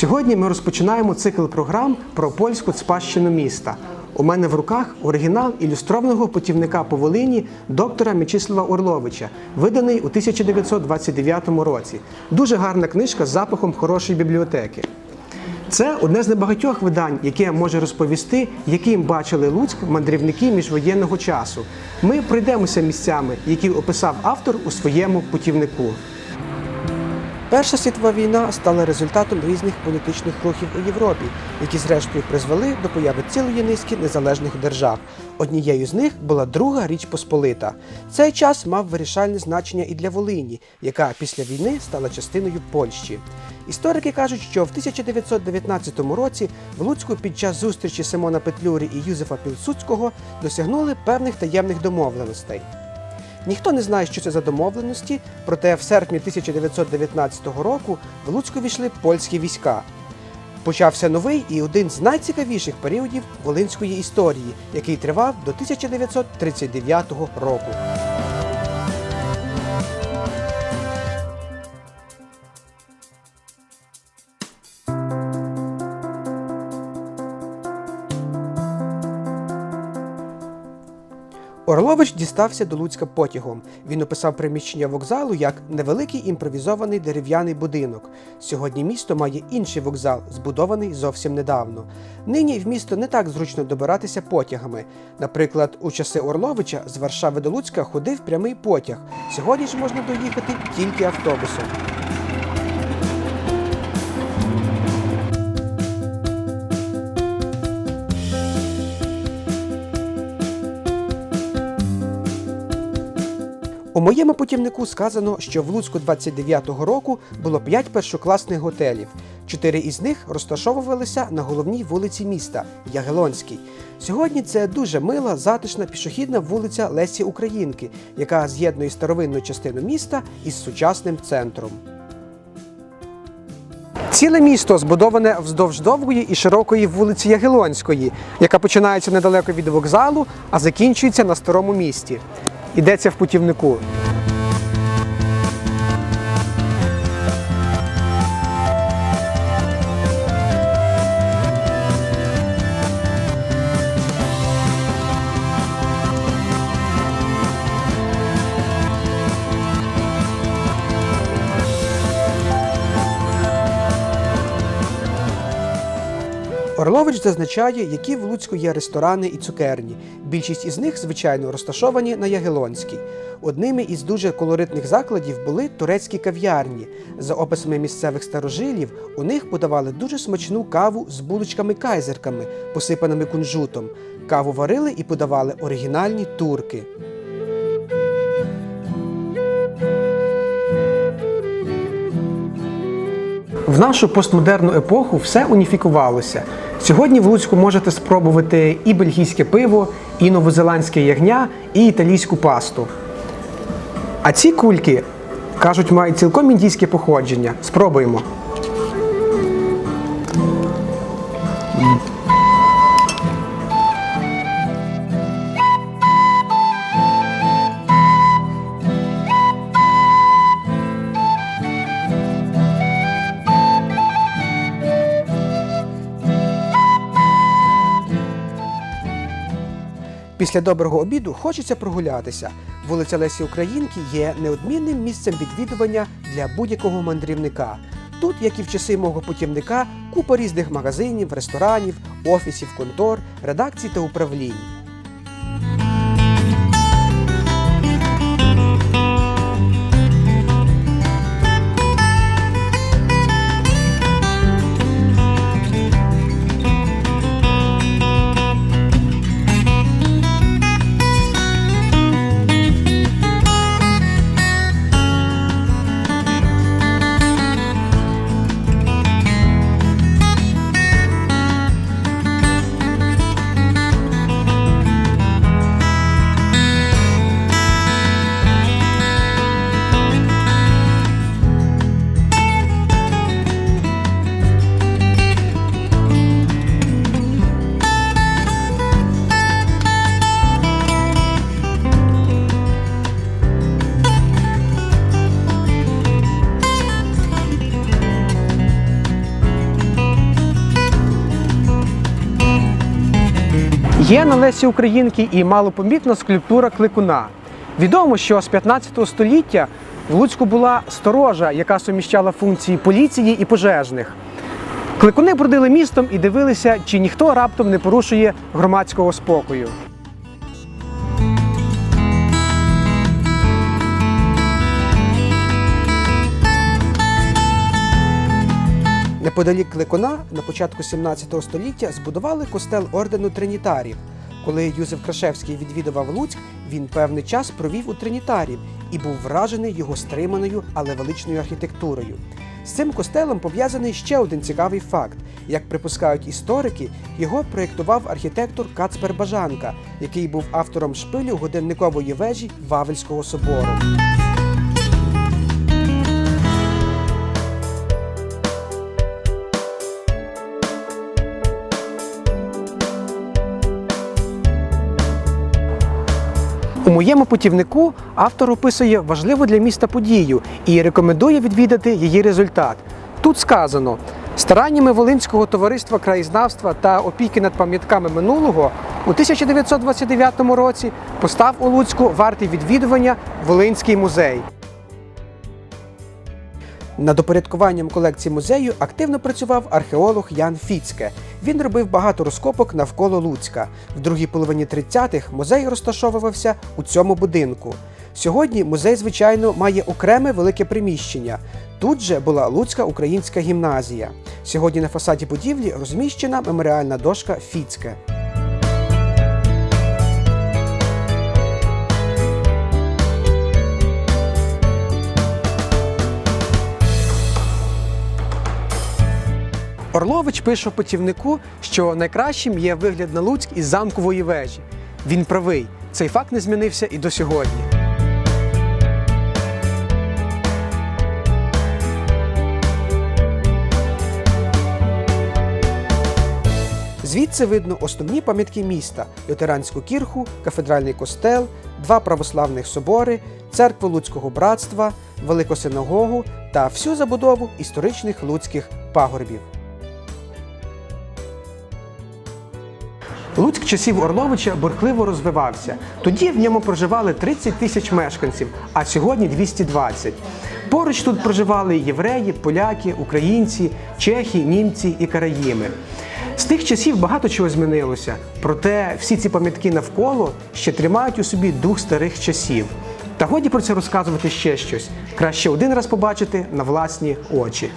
Сьогодні ми розпочинаємо цикл програм про польську спадщину міста. У мене в руках оригінал ілюстрованого путівника по Волині доктора Мечислава Орловича, виданий у 1929 році. Дуже гарна книжка з запахом хорошої бібліотеки. Це одне з небагатьох видань, яке може розповісти, яким бачили Луцьк мандрівники міжвоєнного часу. Ми пройдемося місцями, які описав автор у своєму путівнику. Перша світова війна стала результатом різних політичних рухів у Європі, які зрештою призвели до появи цілої низки незалежних держав. Однією з них була Друга Річ Посполита. Цей час мав вирішальне значення і для Волині, яка після війни стала частиною Польщі. Історики кажуть, що в 1919 році в Луцьку під час зустрічі Симона Петлюри і Юзефа Пілсудського досягнули певних таємних домовленостей. Ніхто не знає, що це за домовленості, проте в серпні 1919 року в Луцьку війшли польські війська. Почався новий і один з найцікавіших періодів волинської історії, який тривав до 1939 року. Орлович дістався до Луцька потягом. Він описав приміщення вокзалу як невеликий імпровізований дерев'яний будинок. Сьогодні місто має інший вокзал, збудований зовсім недавно. Нині в місто не так зручно добиратися потягами. Наприклад, у часи Орловича з Варшави до Луцька ходив прямий потяг. Сьогодні ж можна доїхати тільки автобусом. У моєму путівнику сказано, що в Луцьку 29-го року було 5 першокласних готелів. Чотири із них розташовувалися на головній вулиці міста Ягелонській. Сьогодні це дуже мила, затишна пішохідна вулиця Лесі Українки, яка з'єднує старовинну частину міста із сучасним центром. Ціле місто збудоване вздовж довгої і широкої вулиці Ягелонської, яка починається недалеко від вокзалу, а закінчується на старому місті. Йдеться в путівнику. Орлович зазначає, які в Луцьку є ресторани і цукерні. Більшість із них, звичайно, розташовані на Ягелонській. Одними із дуже колоритних закладів були турецькі кав'ярні. За описами місцевих старожилів, у них подавали дуже смачну каву з булочками-кайзерками, посипаними кунжутом. Каву варили і подавали оригінальні турки. В нашу постмодерну епоху все уніфікувалося. Сьогодні в Луцьку можете спробувати і бельгійське пиво, і новозеландське ягня, і італійську пасту. А ці кульки, кажуть, мають цілком індійське походження. Спробуємо. Після доброго обіду хочеться прогулятися. Вулиця Лесі Українки є неодмінним місцем відвідування для будь-якого мандрівника. Тут, як і в часи мого путівника, купа різних магазинів, ресторанів, офісів, контор, редакцій та управлінь. Є на Лесі Українки і малопомітна скульптура кликуна. Відомо, що з 15 століття в Луцьку була сторожа, яка суміщала функції поліції і пожежних. Кликуни бродили містом і дивилися, чи ніхто раптом не порушує громадського спокою. Неподалік Кликуна на початку 17 століття збудували костел ордену Тринітарів. Коли Юзеф Крашевський відвідував Луцьк, він певний час провів у Тринітарів і був вражений його стриманою, але величною архітектурою. З цим костелом пов'язаний ще один цікавий факт. Як припускають історики, його проєктував архітектор Кацпер Бажанка, який був автором шпилю годинникової вежі Вавельського собору. Моєму путівнику автор описує важливу для міста подію і рекомендує відвідати її результат. Тут сказано: стараннями Волинського товариства краєзнавства та опіки над пам'ятками минулого у 1929 році постав у Луцьку вартий відвідування Волинський музей. Над упорядкуванням колекції музею активно працював археолог Ян Фіцке. Він робив багато розкопок навколо Луцька. В другій половині 30-х музей розташовувався у цьому будинку. Сьогодні музей, звичайно, має окреме велике приміщення. Тут же була Луцька українська гімназія. Сьогодні на фасаді будівлі розміщена меморіальна дошка Фіцке. Орлович пише путівнику, що найкращим є вигляд на Луцьк із замкової вежі. Він правий. Цей факт не змінився і до сьогодні. Звідси видно основні пам'ятки міста: лютеранську кірху, кафедральний костел, два православних собори, церкву Луцького братства, велику синагогу та всю забудову історичних луцьких пагорбів. Луцьк часів Орловича бурхливо розвивався. Тоді в ньому проживали 30 тисяч мешканців, а сьогодні 220. Поруч тут проживали євреї, поляки, українці, чехи, німці і караїми. З тих часів багато чого змінилося, проте всі ці пам'ятки навколо ще тримають у собі дух старих часів. Та годі про це розказувати ще щось. Краще один раз побачити на власні очі.